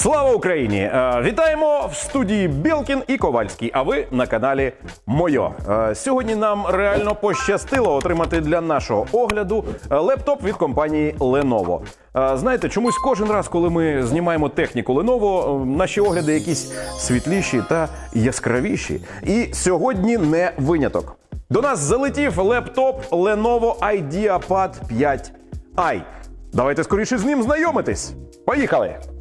Слава Україні! Е, Вітаємо в студії Білкін і Ковальський. А ви на каналі Мойо. Е, Сьогодні нам реально пощастило отримати для нашого огляду е, лептоп від компанії Lenovo. Знаєте, чомусь кожен раз, коли ми знімаємо техніку Lenovo, наші огляди якісь світліші та яскравіші. І сьогодні не виняток. До нас залетів лептоп Lenovo IdeaPad 5i. Давайте скоріше з ним знайомитись. Поїхали!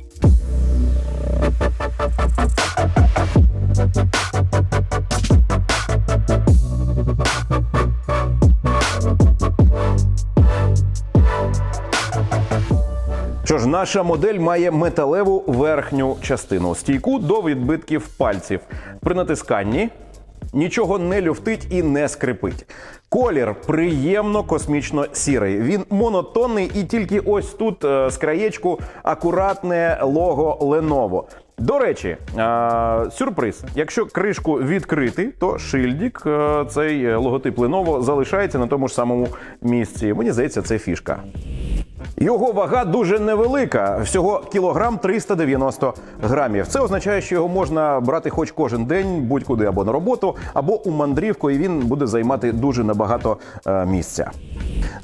Що ж, наша модель має металеву верхню частину, стійку до відбитків пальців. При натисканні нічого не люфтить і не скрипить. Колір приємно космічно сірий. Він монотонний і тільки ось тут е, з краєчку акуратне лого Lenovo. До речі, е, сюрприз. Якщо кришку відкрити, то шильдик, е, цей логотип Lenovo, залишається на тому ж самому місці. Мені здається, це фішка. Його вага дуже невелика, всього кілограм 390 грамів. Це означає, що його можна брати хоч кожен день, будь-куди або на роботу, або у мандрівку, і він буде займати дуже небагато е, місця.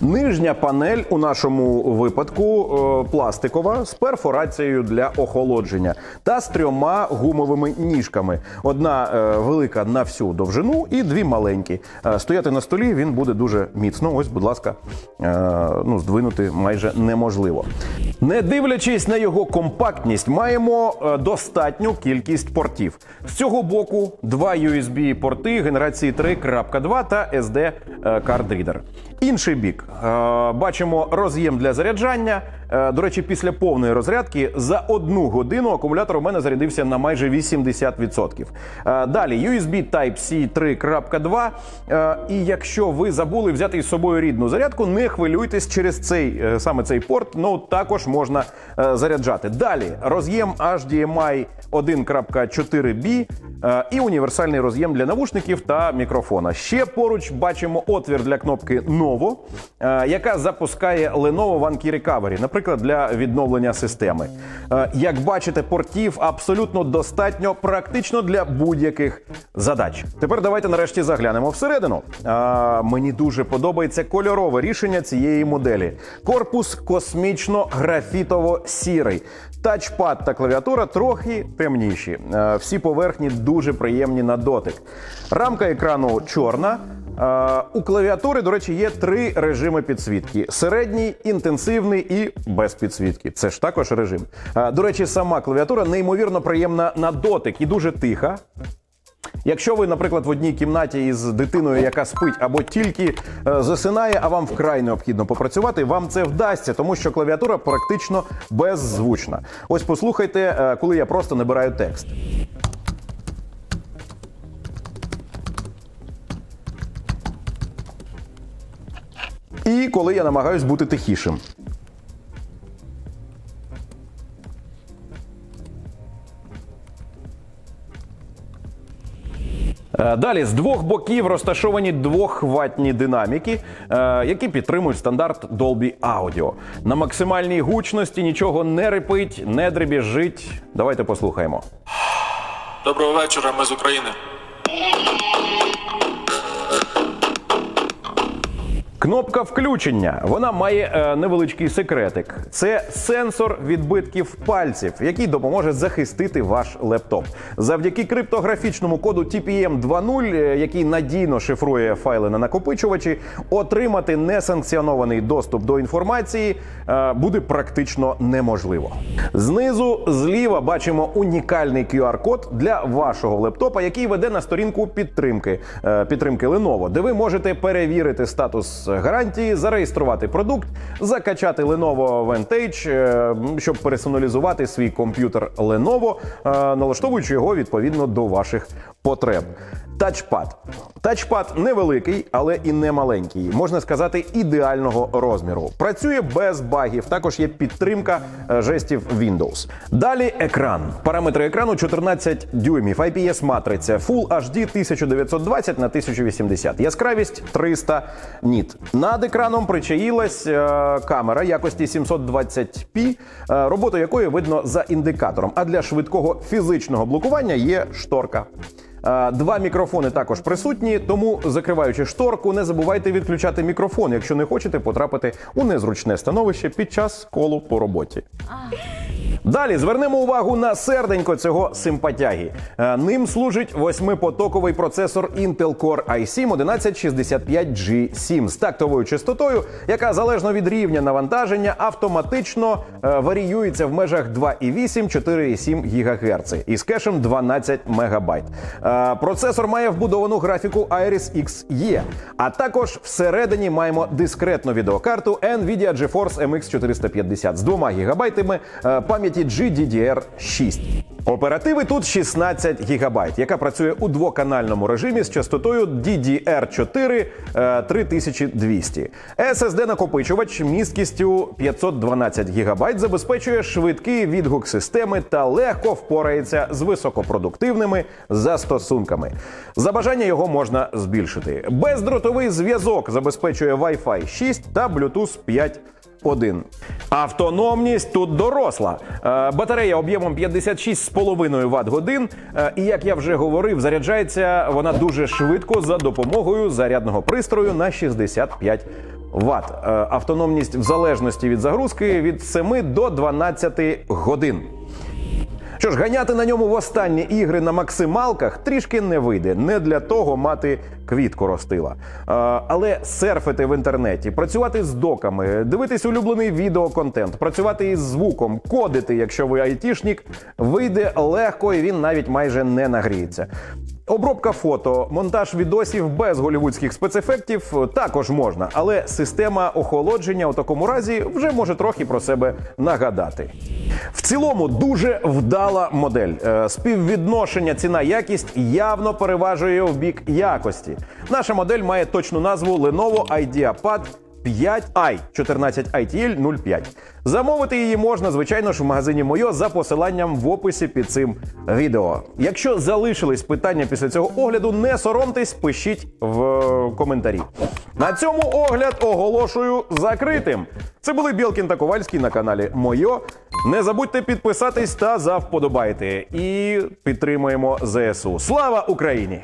Нижня панель у нашому випадку е, пластикова з перфорацією для охолодження та з трьома гумовими ніжками. Одна е, велика на всю довжину і дві маленькі. Е, стояти на столі він буде дуже міцно. Ось, будь ласка, ну, здвинути майже неможливо. Не дивлячись на його компактність, маємо достатню кількість портів. З цього боку два USB-порти генерації 3.2 та SD Reader. Інший бік е, бачимо роз'єм для заряджання. Е, до речі, після повної розрядки за одну годину акумулятор у мене зарядився на майже 80%. Е, далі USB Type-C 3.2. І якщо ви забули взяти із собою рідну зарядку, не хвилюйтесь через цей саме цей порт. Ну також можна заряджати. Далі роз'єм HDMI 1.4B і універсальний роз'єм для навушників та мікрофона. Ще поруч бачимо отвір для кнопки 0. Lenovo, е, яка запускає Lenovo One Key Recovery, наприклад, для відновлення системи. Е, як бачите, портів абсолютно достатньо, практично для будь-яких задач. Тепер давайте нарешті заглянемо всередину. Е, мені дуже подобається кольорове рішення цієї моделі. Корпус космічно-графітово-сірий. Тачпад та клавіатура трохи темніші. Всі поверхні дуже приємні на дотик. Рамка екрану чорна. Е, У клавіатури, до речі, є три режими підсвітки: середній, інтенсивний і без підсвітки. Це ж також режим. Е, До речі, сама клавіатура неймовірно приємна на дотик і дуже тиха. Якщо ви, наприклад, в одній кімнаті із дитиною, яка спить або тільки е, засинає, а вам вкрай необхідно попрацювати, вам це вдасться, тому що клавіатура практично беззвучна. Ось послухайте, коли я просто набираю текст. І коли я намагаюсь бути тихішим. Е, Далі з двох боків розташовані двохватні динаміки, е, які підтримують стандарт Dolby Audio. На максимальній гучності нічого не рипить, не дребіжить. Давайте послухаємо. Доброго вечора, ми з України. Кнопка включення. Вона має е, невеличкий секретик. Це сенсор відбитків пальців, який допоможе захистити ваш лептоп. Завдяки криптографічному коду TPM 2.0, е, який надійно шифрує файли на накопичувачі, отримати несанкціонований доступ до інформації е, буде практично неможливо. Знизу зліва бачимо унікальний QR-код для вашого лептопа, який веде на сторінку підтримки е, підтримки Lenovo, де ви можете перевірити статус гарантії, зареєструвати продукт, закачати Lenovo Vantage, е, щоб персоналізувати свій комп'ютер Lenovo, е, налаштовуючи його відповідно до ваших потреб. Тачпад. Тачпад невеликий, але і не маленький. Можна сказати, ідеального розміру. Працює без багів. Також є підтримка е, жестів Windows. Далі екран. Параметри екрану 14 дюймів, IPS матриця, Full HD 1920 на 1080. Яскравість 300 ніт. Над екраном причаїлась е, камера якості 720p, е, роботу якої видно за індикатором. А для швидкого фізичного блокування є шторка. Е, Два мікрофони також присутні, тому закриваючи шторку, не забувайте відключати мікрофон, якщо не хочете потрапити у незручне становище під час колу по роботі. Далі звернемо увагу на серденько цього симпатяги. Е, Ним служить восьмипотоковий процесор Intel Core i7 1165G7 з тактовою частотою, яка залежно від рівня навантаження автоматично е, варіюється в межах 2,8 4,7 ГГц із кешем 12 МБ. Е, Процесор має вбудовану графіку Iris Xe, а також всередині маємо дискретну відеокарту Nvidia GeForce MX 450 з 2 ГБ е, пам'яті GDDR6. Оперативи тут 16 ГБ, яка працює у двоканальному режимі з частотою DDR4 е, 3200. SSD накопичувач місткістю 512 ГБ забезпечує швидкий відгук системи та легко впорається з високопродуктивними застосунками. За бажання його можна збільшити. Бездротовий зв'язок забезпечує Wi-Fi 6 та Bluetooth 5. 1. Автономність тут доросла. Е, Батарея об'ємом 56,5 Вт годин. Е, І як я вже говорив, заряджається вона дуже швидко за допомогою зарядного пристрою на 65 Вт. Е, Автономність в залежності від загрузки від 7 до 12 годин. Що ж, ганяти на ньому в останні ігри на максималках трішки не вийде. Не для того мати квітку ростила. А, але серфити в інтернеті, працювати з доками, дивитись улюблений відеоконтент, працювати із звуком, кодити, якщо ви айтішнік, вийде легко і він навіть майже не нагріється. Обробка фото, монтаж відосів без голівудських спецефектів також можна, але система охолодження у такому разі вже може трохи про себе нагадати. В цілому дуже вдала модель. Е, Співвідношення ціна-якість явно переважує в бік якості. Наша модель має точну назву Lenovo IdeaPad 5i 14 ITL 05. Замовити її можна, звичайно ж, в магазині Мойо за посиланням в описі під цим відео. Якщо залишились питання після цього огляду, не соромтесь, пишіть в е, коментарі. На цьому огляд оголошую закритим. Це були Білкін та Ковальський на каналі Мойо. Не забудьте підписатись та завподобайте. І підтримуємо ЗСУ. Слава Україні!